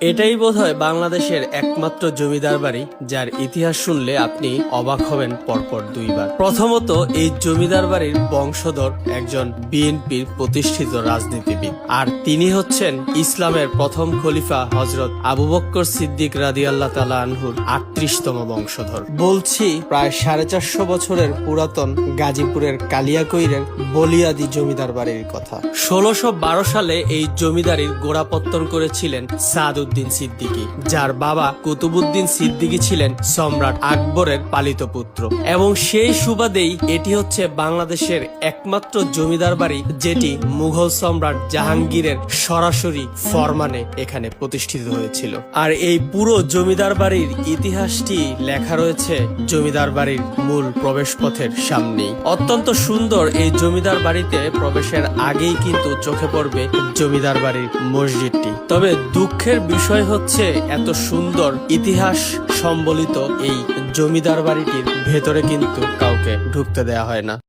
এটাই বোধহয় বাংলাদেশের একমাত্র জমিদার বাড়ি, যার ইতিহাস শুনলে আপনি অবাক হবেন পরপর দুইবার। প্রথমত, এই জমিদার বাড়ির বংশধর একজন বিএনপির প্রতিষ্ঠিত রাজনীতিবিদ। আর তিনি হচ্ছেন ইসলামের প্রথম খলিফা হজরত আবু বক্কর সিদ্দিক রাদি আল্লাহ তালা আনহুর আটত্রিশতম বংশধর। বলছি, প্রায় সাড়ে চারশো বছরের পুরাতন গাজীপুরের কালিয়াকৈরের বলিয়াদি জমিদার বাড়ির কথা। ষোলোশো সালে এই জমিদারির গোড়াপত্তন করেছিলেন সাদউদ্দিন সিদ্দিকী, যার বাবা কুতুবুদ্দিন সিদ্দিকী ছিলেন সম্রাট আকবরের পালিত পুত্র। এবং সেই সুবাদেই এটি হচ্ছে বাংলাদেশের একমাত্র জমিদার বাড়ি, যেটি মুঘল সম্রাট জাহাঙ্গীরের সরাসরি ফরমানে এখানে প্রতিষ্ঠিত হয়েছিল। আর এই পুরো জমিদার বাড়ির ইতিহাসটি লেখা রয়েছে জমিদার বাড়ির মূল প্রবেশপথের সামনেই। অত্যন্ত সুন্দর এই জমিদার বাড়িতে প্রবেশের আগেই কিন্তু চোখে পড়বে জমিদার বাড়ির মসজিদটি। তবে দুঃখের বিষয় হচ্ছে এত সুন্দর ইতিহাস সম্বলিত এই জমিদার বাড়িটির ভেতরে কিন্তু কাউকে ঢুকতে দেয়া হয় না।